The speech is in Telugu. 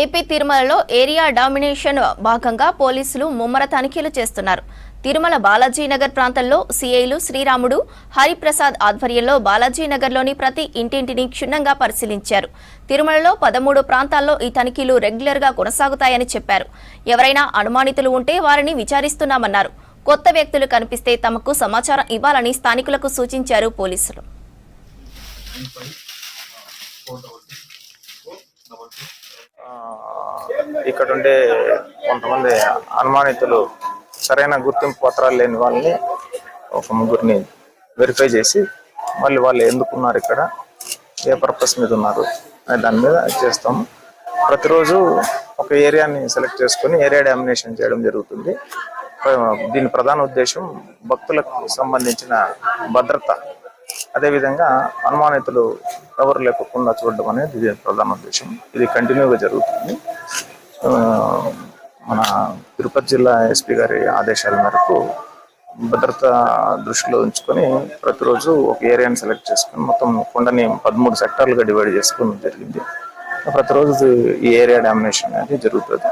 ఏపీ తిరుమలలో ఏరియా డామినేషన్ భాగంగా పోలీసులు ముమ్మర తనిఖీలు చేస్తున్నారు. తిరుమల బాలాజీనగర్ ప్రాంతంలో సీఐలు శ్రీరాముడు హరిప్రసాద్ ఆధ్వర్యంలో బాలాజీనగర్లోని ప్రతి ఇంటింటిని క్షుణ్ణంగా పరిశీలించారు. తిరుమలలో పదమూడు ప్రాంతాల్లో ఈ తనిఖీలు రెగ్యులర్గా కొనసాగుతాయని చెప్పారు. ఎవరైనా అనుమానితులు ఉంటే వారిని విచారిస్తున్నామన్నారు. కొత్త వ్యక్తులు కనిపిస్తే తమకు సమాచారం ఇవ్వాలని స్థానికులకు సూచించారు పోలీసులు. ఇక్కడ ఉండే కొంతమంది అనుమానితులు సరైన గుర్తింపు పత్రాలు లేని వాళ్ళని ఒక ముగ్గురిని వెరిఫై చేసి మళ్ళీ వాళ్ళు ఎందుకున్నారు ఇక్కడ ఏ పర్పస్ మీద ఉన్నారు అనే దాని మీద చేస్తాము ప్రతిరోజు ఒక ఏరియాని సెలెక్ట్ చేసుకొని ఏరియా డామినేషన్ చేయడం జరుగుతుంది. దీని ప్రధాన ఉద్దేశం భక్తులకు సంబంధించిన భద్రత. అదేవిధంగా అనుమానితులు ఎవరు లేకుండా చూడడం అనేది దీని ప్రధాన ఉద్దేశం. ఇది కంటిన్యూగా జరుగుతుంది. మన తిరుపతి జిల్లా ఎస్పీ గారి ఆదేశాల మేరకు భద్రత దృష్టిలో ఉంచుకొని ప్రతిరోజు ఒక ఏరియాని సెలెక్ట్ చేసుకుని మొత్తం కొండని పదమూడు సెక్టార్లుగా డివైడ్ చేసుకోవడం జరిగింది. ప్రతిరోజు ఈ ఏరియా డామినేషన్ అనేది జరుగుతుంది.